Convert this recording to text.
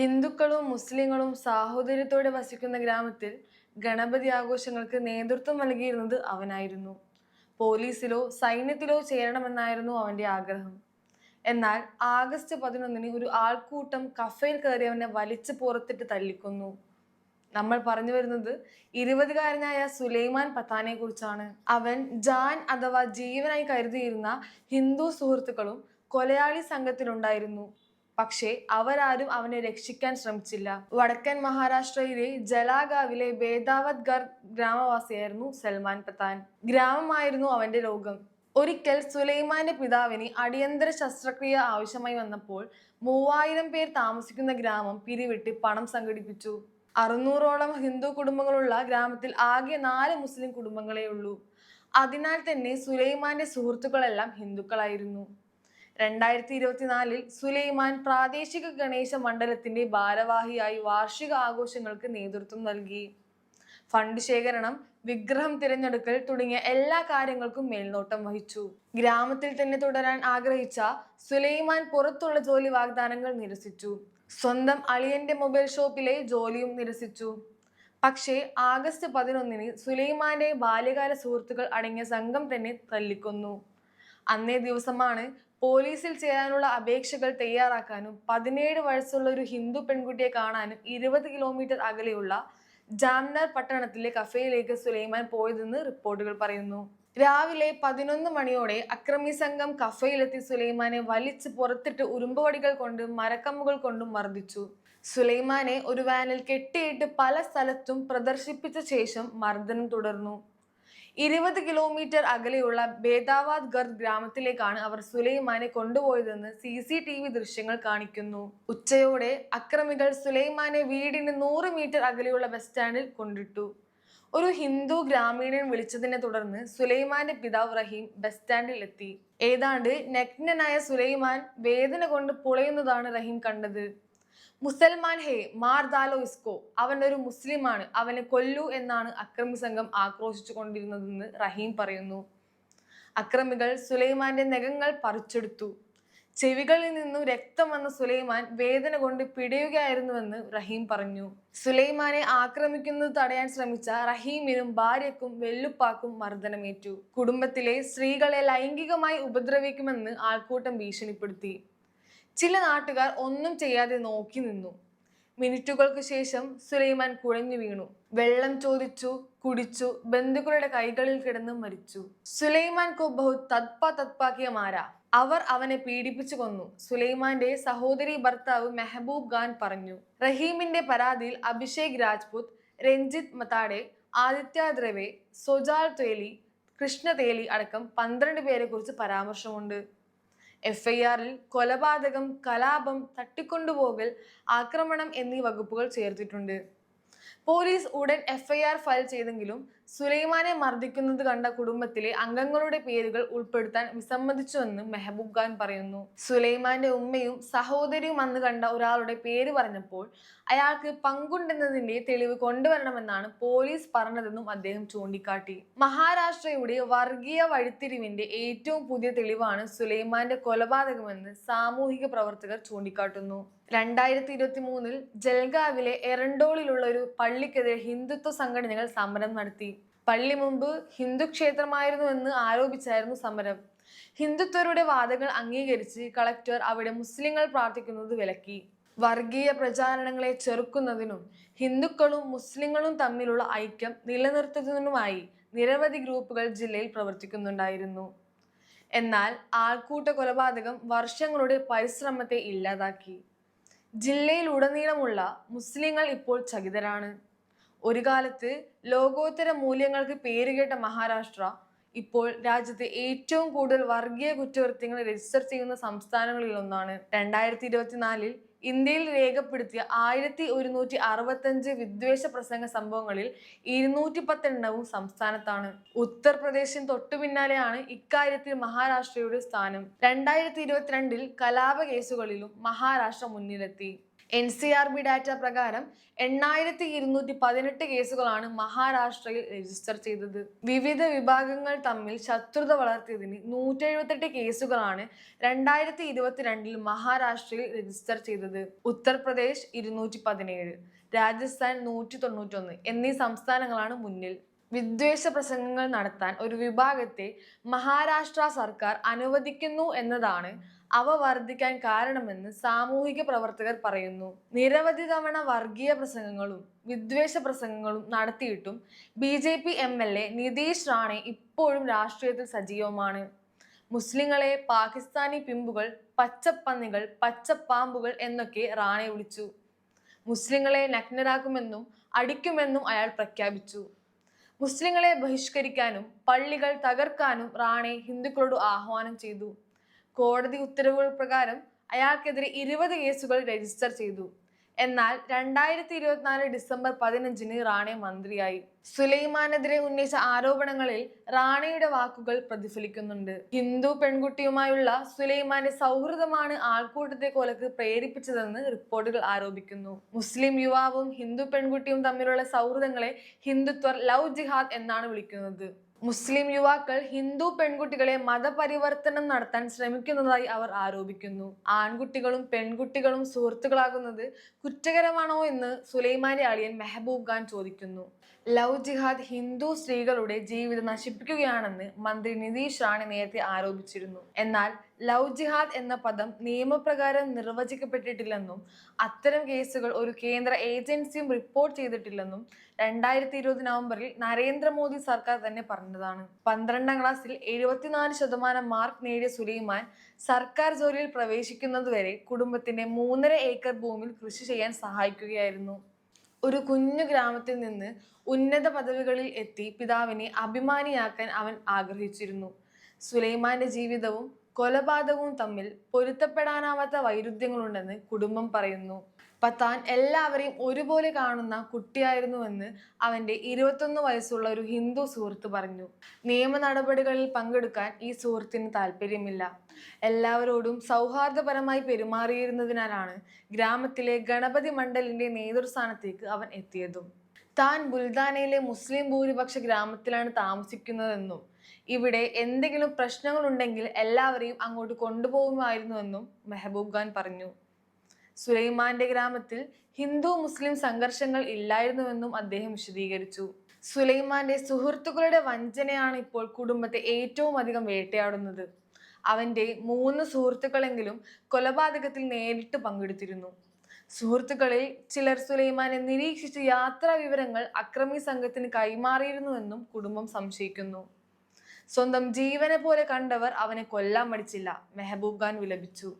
ഹിന്ദുക്കളും മുസ്ലിങ്ങളും സാഹോദര്യത്തോടെ വസിക്കുന്ന ഗ്രാമത്തിൽ ഗണപതി ആഘോഷങ്ങൾക്ക് നേതൃത്വം നൽകിയിരുന്നത് അവനായിരുന്നു. പോലീസിലോ സൈന്യത്തിലോ ചേരണമെന്നായിരുന്നു അവന്റെ ആഗ്രഹം. എന്നാൽ ആഗസ്റ്റ് പതിനൊന്നിന് ഒരു ആൾക്കൂട്ടം കഫയിൽ കയറി അവനെ വലിച്ചു പുറത്തിട്ട് തല്ലിക്കൊന്നു. നമ്മൾ പറഞ്ഞു വരുന്നത് ഇരുപതുകാരനായ സുലൈമാൻ പത്താനെ കുറിച്ചാണ്. അവൻ ജാൻ അഥവാ ജീവനായി കരുതിയിരുന്ന ഹിന്ദു സുഹൃത്തുക്കളും കൊലയാളി സംഘത്തിലുണ്ടായിരുന്നു. പക്ഷേ അവരാരും അവനെ രക്ഷിക്കാൻ ശ്രമിച്ചില്ല. വടക്കൻ മഹാരാഷ്ട്രയിലെ ജലാഗാവിലെ ബേദാവത് ഗർ ഗ്രാമവാസിയായിരുന്നു സൽമാൻ പത്താൻ. ഗ്രാമമായിരുന്നു അവന്റെ ലോകം. ഒരിക്കൽ സുലൈമാന്റെ പിതാവിന് അടിയന്തര ശസ്ത്രക്രിയ ആവശ്യമായി വന്നപ്പോൾ മൂവായിരം പേർ താമസിക്കുന്ന ഗ്രാമം പിരിവിട്ട് പണം സംഘടിപ്പിച്ചു. അറുന്നൂറോളം ഹിന്ദു കുടുംബങ്ങളുള്ള ഗ്രാമത്തിൽ ആകെ നാല് മുസ്ലിം കുടുംബങ്ങളേ ഉള്ളൂ അതിനാൽ തന്നെ സുലൈമാന്റെ സുഹൃത്തുക്കളെല്ലാം ഹിന്ദുക്കളായിരുന്നു. രണ്ടായിരത്തി ഇരുപത്തിനാലിൽ സുലൈമാൻ പ്രാദേശിക ഗണേശ മണ്ഡലത്തിന്റെ ഭാരവാഹിയായി വാർഷിക ആഘോഷങ്ങൾക്ക് നേതൃത്വം നൽകി. ഫണ്ട് ശേഖരണം വിഗ്രഹം തിരഞ്ഞെടുക്കൽ തുടങ്ങിയ എല്ലാ കാര്യങ്ങൾക്കും മേൽനോട്ടം വഹിച്ചു. ഗ്രാമത്തിൽ തന്നെ തുടരാൻ ആഗ്രഹിച്ച സുലൈമാൻ പുറത്തുള്ള ജോലി വാഗ്ദാനങ്ങൾ നിരസിച്ചു. സ്വന്തം അളിയന്റെ മൊബൈൽ ഷോപ്പിലെ ജോലിയും നിരസിച്ചു. പക്ഷേ ആഗസ്റ്റ് പതിനൊന്നിന് സുലൈമാന്റെ ബാല്യകാല സുഹൃത്തുക്കൾ അടങ്ങിയ സംഘം തന്നെ തല്ലിക്കൊന്നു. അന്നേ ദിവസമാണ് പോലീസിൽ ചേരാനുള്ള അപേക്ഷകൾ തയ്യാറാക്കാനും പതിനേഴ് വയസ്സുള്ള ഒരു ഹിന്ദു പെൺകുട്ടിയെ കാണാനും ഇരുപത് കിലോമീറ്റർ അകലെയുള്ള ജാംനർ പട്ടണത്തിലെ കഫേയിലേക്ക് സുലൈമാൻ പോയതെന്ന് റിപ്പോർട്ടുകൾ പറയുന്നു. രാവിലെ പതിനൊന്ന് മണിയോടെ അക്രമി സംഘം കഫയിലെത്തി സുലൈമാനെ വലിച്ച് പുറത്തിട്ട് ഉരുമ്പുവടികൾ കൊണ്ടും മരക്കമ്മുകൾ കൊണ്ടും മർദ്ദിച്ചു. സുലൈമാനെ ഒരു വാനിൽ കെട്ടിയിട്ട് പല സ്ഥലത്തും പ്രദർശിപ്പിച്ച ശേഷം മർദ്ദനം തുടർന്നു. ഇരുപത് കിലോമീറ്റർ അകലെയുള്ള ബേദാവാദ് ഗർദ് ഗ്രാമത്തിലേക്കാണ് അവർ സുലൈമാനെ കൊണ്ടുപോയതെന്ന് സി സി ടി വി ദൃശ്യങ്ങൾ കാണിക്കുന്നു. ഉച്ചയോടെ അക്രമികൾ സുലൈമാനെ വീടിന് നൂറ് മീറ്റർ അകലെയുള്ള ബസ് സ്റ്റാൻഡിൽ കൊണ്ടിട്ടു. ഒരു ഹിന്ദു ഗ്രാമീണൻ വിളിച്ചതിനെ തുടർന്ന് സുലൈമാന്റെ പിതാവ് റഹീം ബസ് സ്റ്റാൻഡിൽ എത്തി. ഏതാണ്ട് നഗ്നനായ സുലൈമാൻ വേദന കൊണ്ട് പുളയുന്നതാണ് റഹീം കണ്ടത്. മുസൽമാൻ ഹേ മാർദാലോ ഇസ്കോ അവൻ ഒരു മുസ്ലിമാണ് അവനെ കൊല്ലു എന്നാണ് അക്രമി സംഘം ആക്രോശിച്ചു കൊണ്ടിരുന്നതെന്ന് റഹീം പറയുന്നു. അക്രമികൾ സുലൈമാന്റെ നഖങ്ങൾ പറിച്ചെടുത്തു. ചെവികളിൽ നിന്നും രക്തം വന്ന സുലൈമാൻ വേദന കൊണ്ട് പിടയുകയായിരുന്നുവെന്ന് റഹീം പറഞ്ഞു. സുലൈമാനെ ആക്രമിക്കുന്നത് തടയാൻ ശ്രമിച്ച റഹീമിനും ഭാര്യക്കും വെല്ലുപ്പാക്കും മർദ്ദനമേറ്റു. കുടുംബത്തിലെ സ്ത്രീകളെ ലൈംഗികമായി ഉപദ്രവിക്കുമെന്ന് ആൾക്കൂട്ടം ഭീഷണിപ്പെടുത്തി. ചില നാട്ടുകാർ ഒന്നും ചെയ്യാതെ നോക്കി നിന്നു. മിനിറ്റുകൾക്ക് ശേഷം സുലൈമാൻ കുഴഞ്ഞു വീണു. വെള്ളം ചോദിച്ചു കുടിച്ചു ബന്ധുക്കളുടെ കൈകളിൽ കിടന്ന് മരിച്ചു. സുലൈമാൻ കോ ബഹുത് തത്പ തത്പാക്കിയ മാരാ. അവർ അവനെ പീഡിപ്പിച്ചു കൊന്നു. സുലൈമാന്റെ സഹോദരി ഭർത്താവ് മെഹബൂബ് ഖാൻ പറഞ്ഞു റഹീമിന്റെ പരാതിയിൽ അഭിഷേക് രാജ്പുത് രഞ്ജിത് മതാഡെ ആദിത്യ ദ്രവെ സൊജാൽ തേലി കൃഷ്ണ തേലി അടക്കം പന്ത്രണ്ട് പേരെ കുറിച്ച് പരാമർശമുണ്ട്. എഫ് ഐ ആറിൽ കൊലപാതകം കലാപം തട്ടിക്കൊണ്ടുപോകൽ ആക്രമണം എന്നീ വകുപ്പുകൾ ചേർത്തിട്ടുണ്ട്. പോലീസ് ഉടൻ എഫ് ഐ ആർ ഫയൽ ചെയ്തെങ്കിലും സുലൈമാനെ മർദ്ദിക്കുന്നത് കണ്ട കുടുംബത്തിലെ അംഗങ്ങളുടെ പേരുകൾ ഉൾപ്പെടുത്താൻ വിസമ്മതിച്ചുവെന്ന് മെഹബൂബ് ഖാൻ പറയുന്നു. സുലൈമാന്റെ ഉമ്മയും സഹോദരിയും അന്ന് കണ്ട ഒരാളുടെ പേര് പറഞ്ഞപ്പോൾ അയാൾക്ക് പങ്കുണ്ടെന്നതിന്റെ തെളിവ് കൊണ്ടുവരണമെന്നാണ് പോലീസ് പറഞ്ഞതെന്നും അദ്ദേഹം ചൂണ്ടിക്കാട്ടി. മഹാരാഷ്ട്രയുടെ വർഗീയ വഴിത്തിരിവിന്റെ ഏറ്റവും പുതിയ തെളിവാണ് സുലൈമാന്റെ കൊലപാതകമെന്ന് സാമൂഹിക പ്രവർത്തകർ ചൂണ്ടിക്കാട്ടുന്നു. രണ്ടായിരത്തി ഇരുപത്തി മൂന്നിൽ ജൽഗാവിലെ എറണ്ടോളിലുള്ള ഒരു പള്ളിക്കെതിരെ ഹിന്ദുത്വ സംഘടനകൾ സമരം നടത്തി. പള്ളി മുമ്പ് ഹിന്ദു ക്ഷേത്രമായിരുന്നു എന്ന് ആരോപിച്ചായിരുന്നു സമരം. ഹിന്ദുത്വരുടെ വാദങ്ങൾ അംഗീകരിച്ച് കളക്ടർ അവിടെ മുസ്ലിങ്ങൾ പ്രാർത്ഥിക്കുന്നത് വിലക്കി. വർഗീയ പ്രചാരണങ്ങളെ ചെറുക്കുന്നതിനും ഹിന്ദുക്കളും മുസ്ലിങ്ങളും തമ്മിലുള്ള ഐക്യം നിലനിർത്തുന്നതിനുമായി നിരവധി ഗ്രൂപ്പുകൾ ജില്ലയിൽ പ്രവർത്തിക്കുന്നുണ്ടായിരുന്നു. എന്നാൽ ആൾക്കൂട്ട കൊലപാതകം വർഷങ്ങളുടെ പരിശ്രമത്തെ ഇല്ലാതാക്കി. ജില്ലയിലുടനീളമുള്ള മുസ്ലിങ്ങൾ ഇപ്പോൾ ചകിതരാണ്. ഒരു കാലത്ത് ലോകോത്തര മൂല്യങ്ങൾക്ക് പേരുകേട്ട മഹാരാഷ്ട്ര ഇപ്പോൾ രാജ്യത്തെ ഏറ്റവും കൂടുതൽ വർഗീയ കുറ്റകൃത്യങ്ങൾ രജിസ്റ്റർ ചെയ്യുന്ന സംസ്ഥാനങ്ങളിൽ ഒന്നാണ്. രണ്ടായിരത്തി ഇരുപത്തിനാലിൽ ഇന്ത്യയിൽ രേഖപ്പെടുത്തിയ ആയിരത്തി ഒരുന്നൂറ്റി അറുപത്തഞ്ച് വിദ്വേഷ പ്രസംഗ സംഭവങ്ങളിൽ ഇരുന്നൂറ്റി പത്തെണ്ണവും സംസ്ഥാനത്താണ്. ഉത്തർപ്രദേശിന് തൊട്ടു പിന്നാലെയാണ് ഇക്കാര്യത്തിൽ മഹാരാഷ്ട്രയുടെ സ്ഥാനം. രണ്ടായിരത്തി ഇരുപത്തിരണ്ടിൽ കലാപ കേസുകളിലും മഹാരാഷ്ട്ര മുന്നിലെത്തി. N C R B data പ്രകാരം എണ്ണായിരത്തി ഇരുന്നൂറ്റി പതിനെട്ട് കേസുകളാണ് മഹാരാഷ്ട്രയിൽ രജിസ്റ്റർ ചെയ്തത്. വിവിധ വിഭാഗങ്ങൾ തമ്മിൽ ശത്രുത വളർത്തിയതിന് നൂറ്റി എഴുപത്തെട്ട് കേസുകളാണ് രണ്ടായിരത്തി ഇരുപത്തിരണ്ടിൽ മഹാരാഷ്ട്രയിൽ രജിസ്റ്റർ ചെയ്തത്. ഉത്തർപ്രദേശ് ഇരുന്നൂറ്റി പതിനേഴ് രാജസ്ഥാൻ നൂറ്റി തൊണ്ണൂറ്റൊന്ന് എന്നീ സംസ്ഥാനങ്ങളാണ് മുന്നിൽ. വിദ്വേഷ പ്രസംഗങ്ങൾ നടത്താൻ ഒരു വിഭാഗത്തെ മഹാരാഷ്ട്ര സർക്കാർ അനുവദിക്കുന്നു എന്നതാണ് അവ വർദ്ധിക്കാൻ കാരണമെന്ന് സാമൂഹിക പ്രവർത്തകർ പറയുന്നു. നിരവധി തവണ വർഗീയ പ്രസംഗങ്ങളും വിദ്വേഷ പ്രസംഗങ്ങളും നടത്തിയിട്ടും B J P M L A Nitish Rane ഇപ്പോഴും രാഷ്ട്രീയത്തിൽ സജീവമാണ്. മുസ്ലിങ്ങളെ പാകിസ്ഥാനി പിമ്പുകൾ പച്ചപ്പന്നികൾ പച്ചപ്പാമ്പുകൾ എന്നൊക്കെ റാണെ വിളിച്ചു. മുസ്ലിങ്ങളെ നഗ്നരാക്കുമെന്നും അടിക്കുമെന്നും അയാൾ പ്രഖ്യാപിച്ചു. മുസ്ലിങ്ങളെ ബഹിഷ്കരിക്കാനും പള്ളികൾ തകർക്കാനും റാണെ ഹിന്ദുക്കളോട് ആഹ്വാനം ചെയ്തു. കോടതി ഉത്തരവുകൾ പ്രകാരം അയാൾക്കെതിരെ ഇരുപത് കേസുകൾ രജിസ്റ്റർ ചെയ്തു. എന്നാൽ രണ്ടായിരത്തി ഇരുപത്തിനാല് ഡിസംബർ പതിനഞ്ചിന് റാണെ മന്ത്രിയായി. സുലൈമാനെതിരെ ഉന്നയിച്ച ആരോപണങ്ങളിൽ റാണയുടെ വാക്കുകൾ പ്രതിഫലിക്കുന്നുണ്ട്. ഹിന്ദു പെൺകുട്ടിയുമായുള്ള സുലൈമാന്റെ സൗഹൃദമാണ് ആൾക്കൂട്ടത്തെ കൊലക്ക് പ്രേരിപ്പിച്ചതെന്ന് റിപ്പോർട്ടുകൾ ആരോപിക്കുന്നു. മുസ്ലിം യുവാവും ഹിന്ദു പെൺകുട്ടിയും തമ്മിലുള്ള സൗഹൃദങ്ങളെ ഹിന്ദുത്വർ ലവ് ജിഹാദ് എന്നാണ് വിളിക്കുന്നത്. മുസ്ലിം യുവാക്കൾ ഹിന്ദു പെൺകുട്ടികളെ മതപരിവർത്തനം നടത്താൻ ശ്രമിക്കുന്നതായി അവർ ആരോപിക്കുന്നു. ആൺകുട്ടികളും പെൺകുട്ടികളും സുഹൃത്തുക്കളാകുന്നത് കുറ്റകരമാണോ എന്ന് സുലൈമാനി അളിയൻ മെഹബൂബ് ഖാൻ ചോദിക്കുന്നു. ലവ് ജിഹാദ് ഹിന്ദു സ്ത്രീകളുടെ ജീവിതം നശിപ്പിക്കുകയാണെന്ന് മന്ത്രി നിതീഷ് റാണി നേരത്തെ ആരോപിച്ചിരുന്നു. എന്നാൽ ലവ് ജിഹാദ് എന്ന പദം നിയമപ്രകാരം നിർവചിക്കപ്പെട്ടിട്ടില്ലെന്നും അത്തരം കേസുകൾ ഒരു കേന്ദ്ര ഏജൻസിയും റിപ്പോർട്ട് ചെയ്തിട്ടില്ലെന്നും രണ്ടായിരത്തി ഇരുപത് നവംബറിൽ നരേന്ദ്രമോദി സർക്കാർ തന്നെ പറഞ്ഞതാണ്. പന്ത്രണ്ടാം ക്ലാസ്സിൽ എഴുപത്തിനാല് ശതമാനം മാർക്ക് നേടിയ സുലൈമാൻ സർക്കാർ ജോലിയിൽ പ്രവേശിക്കുന്നതുവരെ കുടുംബത്തിന്റെ മൂന്നര ഏക്കർ ഭൂമിയിൽ കൃഷി ചെയ്യാൻ സഹായിക്കുകയായിരുന്നു. ഒരു കുഞ്ഞു ഗ്രാമത്തിൽ നിന്ന് ഉന്നത പദവികളിൽ എത്തി പിതാവിനെ അഭിമാനിയാക്കാൻ അവൻ ആഗ്രഹിച്ചിരുന്നു. സുലൈമാന്റെ ജീവിതവും കൊലപാതകവും തമ്മിൽ പൊരുത്തപ്പെടാനാവാത്ത വൈരുദ്ധ്യങ്ങളുണ്ടെന്ന് കുടുംബം പറയുന്നു. പത്താൻ എല്ലാവരെയും ഒരുപോലെ കാണുന്ന കുട്ടിയായിരുന്നുവെന്ന് അവന്റെ ഇരുപത്തൊന്ന് വയസ്സുള്ള ഒരു ഹിന്ദു സുഹൃത്ത് പറഞ്ഞു. നിയമ നടപടികളിൽ പങ്കെടുക്കാൻ ഈ സുഹൃത്തിന് താല്പര്യമില്ല. എല്ലാവരോടും സൗഹാർദ്ദപരമായി പെരുമാറിയിരുന്നതിനാലാണ് ഗ്രാമത്തിലെ ഗണപതി മണ്ഡലിന്റെ നേതൃസ്ഥാനത്തേക്ക് അവൻ എത്തിയതും. താൻ ബുൽദാനയിലെ മുസ്ലിം ഭൂരിപക്ഷ ഗ്രാമത്തിലാണ് താമസിക്കുന്നതെന്നും ഇവിടെ എന്തെങ്കിലും പ്രശ്നങ്ങളുണ്ടെങ്കിൽ എല്ലാവരെയും അങ്ങോട്ട് കൊണ്ടുപോകുമായിരുന്നുവെന്നും മെഹബൂബ് ഖാൻ പറഞ്ഞു. സുലൈമാന്റെ ഗ്രാമത്തിൽ ഹിന്ദു മുസ്ലിം സംഘർഷങ്ങൾ ഇല്ലായിരുന്നുവെന്നും അദ്ദേഹം വിശദീകരിച്ചു. സുലൈമാന്റെ സുഹൃത്തുക്കളുടെ വഞ്ചനയാണ് ഇപ്പോൾ കുടുംബത്തെ ഏറ്റവും അധികം വേട്ടയാടുന്നത്. അവന്റെ മൂന്ന് സുഹൃത്തുക്കളെങ്കിലും കൊലപാതകത്തിൽ നേരിട്ട് പങ്കെടുത്തിരുന്നു. സുഹൃത്തുക്കളിൽ ചിലർ സുലൈമാനെ നിരീക്ഷിച്ച് യാത്രാ വിവരങ്ങൾ അക്രമി സംഘത്തിന് കൈമാറിയിരുന്നുവെന്നും കുടുംബം സംശയിക്കുന്നു. സ്വന്തം ജീവനെ പോലെ കണ്ടവർ അവനെ കൊല്ലാൻ മടിച്ചില്ല മെഹബൂബ് ഖാൻ വിലപിച്ചു.